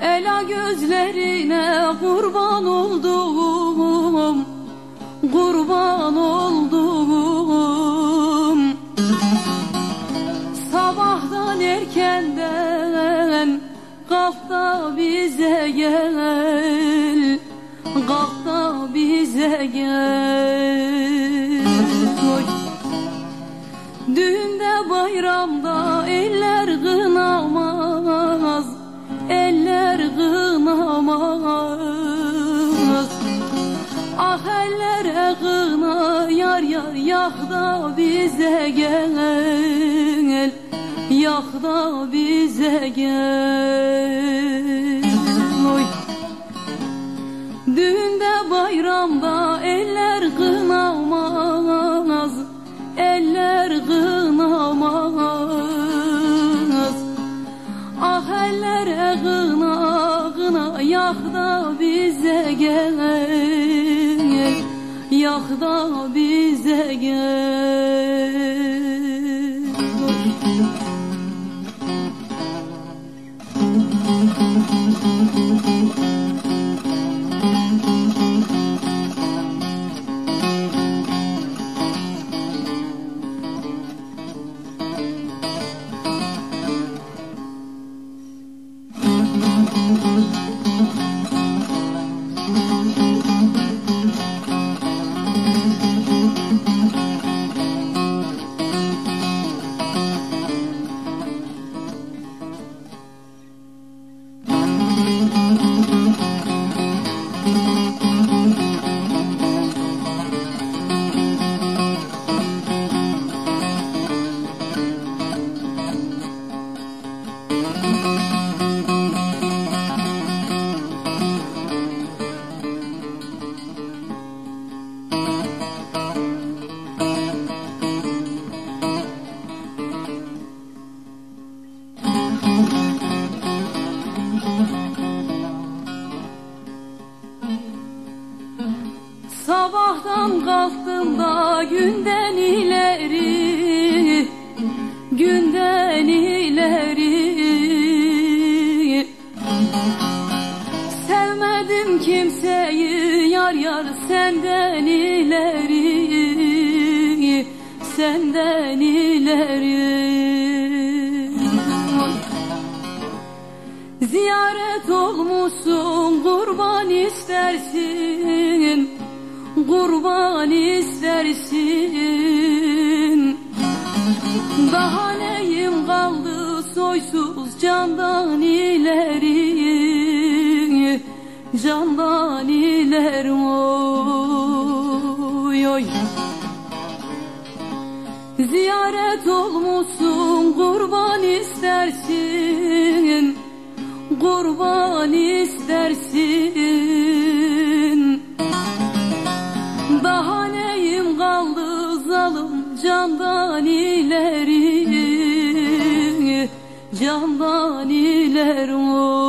Ela gözlerine kurban oldum Kurban oldum Sabahtan erkenden Kalk da bize gel Kalk da bize gel bayramda eller kınamaz Eller kınamaz. Ah ellere kına yar yar yak da bize gel Yak da bize gel. Oy. Düğünde bayramda eller kınamaz kına kına yak da bize gel. Yak da bize gel Sabahtan kalktım da günden ileri Günden ileri. Sevmedim kimseyi yar yar senden ileri Senden ileri. Ziyaret olmuşsun kurban istersin Kurban istersin. Daha neyim kaldı soysuz candan ileri? Candan ileri oy oy. Ziyaret olmuşsun kurban istersin. Kurban istersin candan ileri Candan ileri. oy